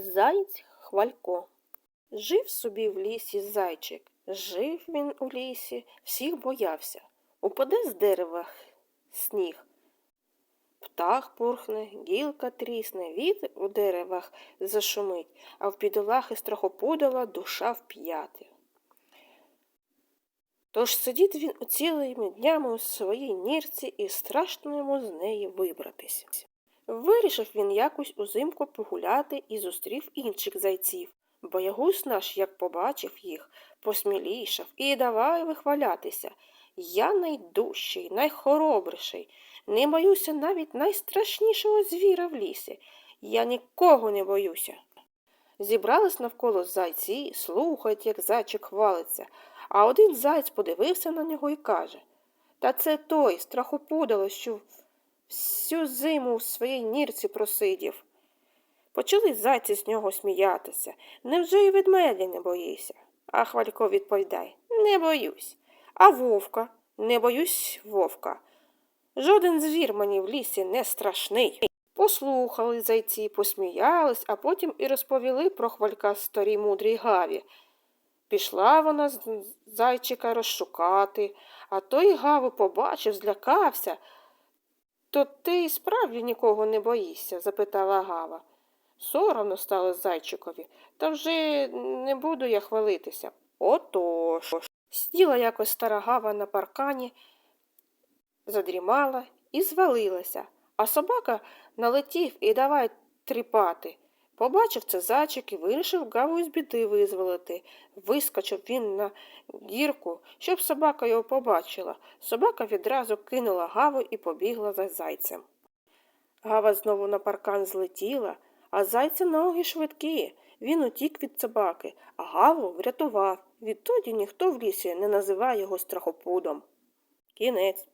Заєць Хвалько. Жив собі в лісі зайчик. Жив він у лісі, всіх боявся. Упаде з дерева сніг. Птах пурхне, гілка трісне, вітер у деревах зашумить, а в бідолахи страхопудала душа вп'яти. Тож сидить він цілими днями у своїй нірці і страшно йому з неї вибратися. Вирішив він якось узимку погуляти і зустрів інших зайців. Боягуз наш, як побачив їх, посмілішав і давай вихвалятися. Я найдужчий, найхоробріший, не боюся навіть найстрашнішого звіра в лісі. Я нікого не боюся. Зібрались навколо зайці, слухають, як зайчик хвалиться, а один зайць подивився на нього і каже Та це той страхопудало, що всю зиму в своїй нірці просидів. Почали зайці з нього сміятися. Невже й ведмедя не боїшся? А Хвалько відповідає Не боюсь. А вовка? Не боюсь вовка. Жоден звір мені в лісі не страшний. Послухали зайці, посміялись, а потім і розповіли про хвалька старій мудрій гаві. Пішла вона зайчика розшукати, а той гаву побачив, злякався. То ти і справді нікого не боїшся? запитала гава. Соромно стало зайчикові, та вже не буду я хвалитися. Отож. Сиділа якось стара гава на паркані, задрімала і звалилася, а собака налетів і давай тріпати. Побачив це зайчик і вирішив гаву з біди визволити. Вискочив він на гірку, щоб собака його побачила. Собака відразу кинула гаву і побігла за зайцем. Гава знову на паркан злетіла, а зайця ноги швидкі. Він утік від собаки, а гаву врятував. Відтоді ніхто в лісі не називає його страхопудом. Кінець.